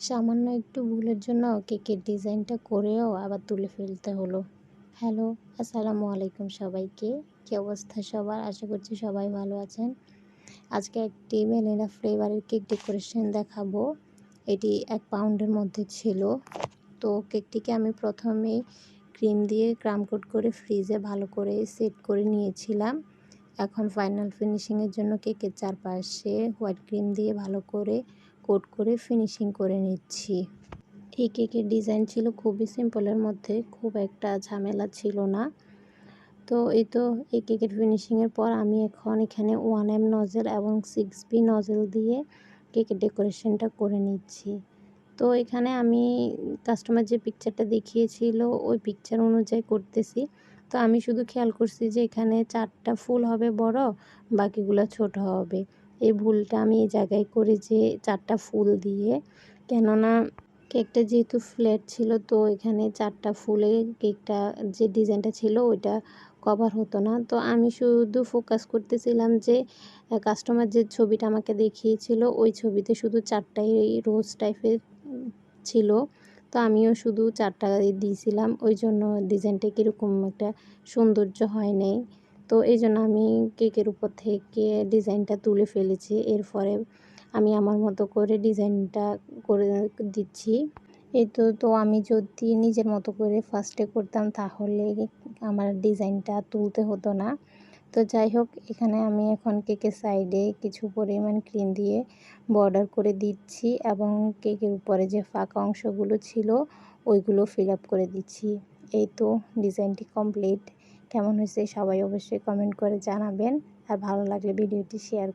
সামান্য একটু ভুলের জন্য কেকের ডিজাইনটা করেও আবার তুলে ফেলতে হলো। হ্যালো, আসসালামু আলাইকুম সবাইকে। কী অবস্থা সবার? আশা করছি সবাই ভালো আছেন। আজকে একটি ভ্যানিলা ফ্লেভারের কেক ডেকোরেশন দেখাবো। এটি এক পাউন্ডের মধ্যে ছিল। তো কেকটিকে আমি প্রথমেই ক্রিম দিয়ে কোট করে ফ্রিজে ভালো করে সেট করে নিয়েছিলাম। এখন ফাইনাল ফিনিশিংয়ের জন্য কেকের চারপাশে হোয়াইট ক্রিম দিয়ে ভালো করে কোট করে ফিনিশিং করে নিচ্ছি। এই কেকের ডিজাইন ছিল, খুবই সিম্পলের মধ্যে, খুব একটা ঝামেলা ছিল না। তো এই তো এই কেকের ফিনিশিংয়ের পর আমি এখন এখানে ওয়ান এম নজেল এবং সিক্স বি নজেল দিয়ে কেকের ডেকোরেশনটা করে নিচ্ছি। তো এখানে আমি কাস্টমার যে পিকচারটা দেখিয়েছিল, ওই পিকচার অনুযায়ী করতেছি। তো আমি শুধু খেয়াল করছি যে এখানে চারটা ফুল হবে বড়, বাকিগুলো ছোট হবে। এই ভুলটা আমি এই জায়গায় করি যে চারটা ফুল দিয়ে, কেননা কেকটা যেহেতু ফ্ল্যাট ছিল তো এখানে চারটা ফুলে কেকটা যে ডিজাইনটা ছিল ওইটা কভার হতো না। তো আমি শুধু ফোকাস করতেছিলাম যে কাস্টমার যে ছবিটা আমাকে দেখিয়েছিল ওই ছবিতে শুধু চারটাই রোজ টাইপের ছিল, তো আমিও শুধু চারটা দিয়েছিলাম। ওই জন্য ডিজাইনটা কীরকম একটা সৌন্দর্য হয় নাই। তো এই জন্য আমি কেকের উপর থেকে ডিজাইনটা তুলে ফেলেছি। এরপরে আমি আমার মতো করে ডিজাইনটা করে দিচ্ছি। এই তো তো আমি যদি নিজের মতো করে ফার্স্টে করতাম তাহলে আমার ডিজাইনটা তুলতে হতো না। তো যাই হোক, এখানে আমি এখন কেকের সাইডে কিছু পরিমাণ ক্রিম দিয়ে বর্ডার করে দিচ্ছি এবং কেকের উপরে যে ফাঁকা অংশগুলো ছিল, ওইগুলো ফিল আপ করে দিচ্ছি। এই তো, ডিজাইনটি কমপ্লিট। কেমন হয়েছে সবাই অবশ্যই কমেন্ট করে জানাবেন। আর ভালো লাগলে ভিডিওটি শেয়ার